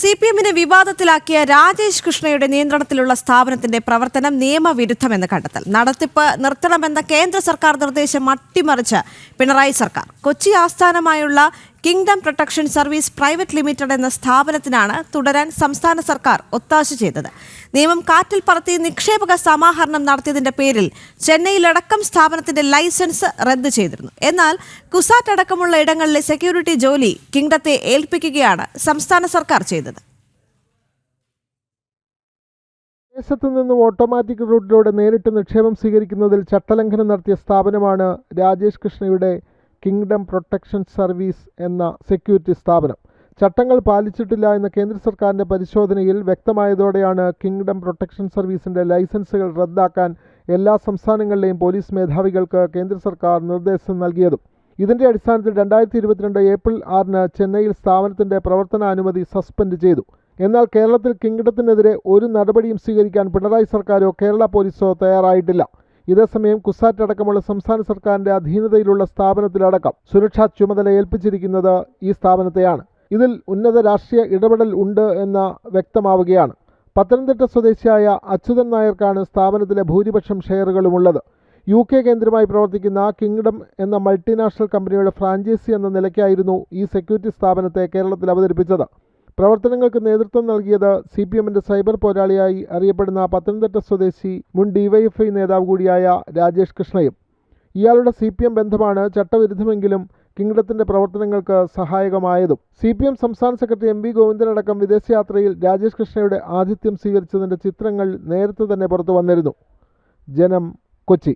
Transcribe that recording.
C P എമ്മിനെ വിവാദത്തിലാക്കിയ രാജേഷ് കൃഷ്ണയുടെ നിയന്ത്രണത്തിലുള്ള സ്ഥാപനത്തിന്റെ പ്രവർത്തനം നിയമവിരുദ്ധമെന്ന് കണ്ടെത്തൽ. നടത്തിപ്പ് നിർത്തണമെന്ന കേന്ദ്ര സർക്കാർ നിർദ്ദേശം അട്ടിമറിച്ച് പിണറായി സർക്കാർ. കൊച്ചി ആസ്ഥാനമായുള്ള kingdom protection service private limited എന്ന സ്ഥാപനത്തിനാണ് തുടരാൻ സംസ്ഥാന സർക്കാർ ഒത്താശ ചെയ്തത്. നിയമം കാറ്റിൽ പറത്തി നിക്ഷേപക സമാഹരണം നടത്തിയതിന്റെ പേരിൽ ചെന്നൈയിലടക്കം സ്ഥാപനത്തിന്റെ ലൈസൻസ് റദ്ദ് ചെയ്തിരുന്നു. എന്നാൽ കുസാറ്റ് അടക്കമുള്ള ഇടങ്ങളിലെ സെക്യൂരിറ്റി ജോലി കിങ്ഡത്തെ ഏൽപ്പിക്കുകയാണ് സംസ്ഥാന സർക്കാർ ചെയ്തത്. വിദേശത്തു നിന്നും ഓട്ടോമാറ്റിക് റൂട്ടിലൂടെ നേരിട്ട് നിക്ഷേപം സ്വീകരിക്കുന്നതിൽ ചട്ടലംഘനം നടത്തിയ സ്ഥാപനമാണ് രാജേഷ് കൃഷ്ണയുടെ കിങ്ഡം പ്രൊട്ടക്ഷൻ സർവീസ് എന്ന സെക്യൂരിറ്റി സ്ഥാപനം. ചട്ടങ്ങൾ പാലിച്ചിട്ടില്ല എന്ന കേന്ദ്ര സർക്കാരിന്റെ പരിശോധനയിൽ വ്യക്തമായതോടെയാണ് കിങ്ഡം പ്രൊട്ടക്ഷൻ സർവീസിന്റെ ലൈസൻസുകൾ റദ്ദാക്കാൻ എല്ലാ സംസ്ഥാനങ്ങളിലെയും പോലീസ് മേധാവികൾക്ക് കേന്ദ്ര സർക്കാർ നിർദ്ദേശം നൽകിയതും. ഇതിന്റെ അടിസ്ഥാനത്തിൽ രണ്ടായിരത്തി ഇരുപത്തിരണ്ട് ഏപ്രിൽ ആറിന് ചെന്നൈയിൽ സ്ഥാപനത്തിന്റെ പ്രവർത്തനാനുമതി സസ്പെൻഡ് ചെയ്തു. എന്നാൽ കേരളത്തിൽ കിങ്ഡത്തിനെതിരെ ഒരു നടപടിയും സ്വീകരിക്കാൻ പിണറായി സർക്കാരോ കേരള പോലീസോ തയ്യാറായിട്ടില്ല. ഇതേസമയം കുസാറ്റ് അടക്കമുള്ള സംസ്ഥാന സർക്കാരിന്റെ അധീനതയിലുള്ള സ്ഥാപനത്തിലടക്കം സുരക്ഷാ ചുമതല ഏൽപ്പിച്ചിരിക്കുന്നത് ഈ സ്ഥാപനത്തെയാണ്. ഇതിൽ ഉന്നത രാഷ്ട്രീയ ഇടപെടൽ ഉണ്ട് എന്ന് വ്യക്തമാവുകയാണ്. പത്തനംതിട്ട സ്വദേശിയായ അച്യുതൻ നായർക്കാണ് സ്ഥാപനത്തിലെ ഭൂരിപക്ഷം ഷെയറുകളുമുള്ളത്. യു കെ കേന്ദ്രമായി പ്രവർത്തിക്കുന്ന കിങ്ഡം എന്ന മൾട്ടിനാഷണൽ കമ്പനിയുടെ ഫ്രാഞ്ചൈസി എന്ന നിലയ്ക്കായിരുന്നു ഈ സെക്യൂരിറ്റി സ്ഥാപനത്തെ കേരളത്തിൽ അവതരിപ്പിച്ചത്. പ്രവർത്തനങ്ങൾക്ക് നേതൃത്വം നൽകിയത് സി പി എമ്മിന്റെ സൈബർ പോരാളിയായി അറിയപ്പെടുന്ന പത്തനംതിട്ട സ്വദേശി മുൻ ഡിവൈഎഫ്ഐ നേതാവ് കൂടിയായ രാജേഷ് കൃഷ്ണയും. ഇയാളുടെ സി പി എം ബന്ധമാണ് ചട്ടവിരുദ്ധമെങ്കിലും കിങ്ഡത്തിന്റെ പ്രവർത്തനങ്ങൾക്ക് സഹായകമായതും. സി പി എം സംസ്ഥാന സെക്രട്ടറി എം വി ഗോവിന്ദനടക്കം വിദേശയാത്രയിൽ രാജേഷ് കൃഷ്ണയുടെ ആതിഥ്യം സ്വീകരിച്ചതിന്റെ ചിത്രങ്ങൾ നേരത്തെ തന്നെ പുറത്തു വന്നിരുന്നു. ജനം കൊച്ചി.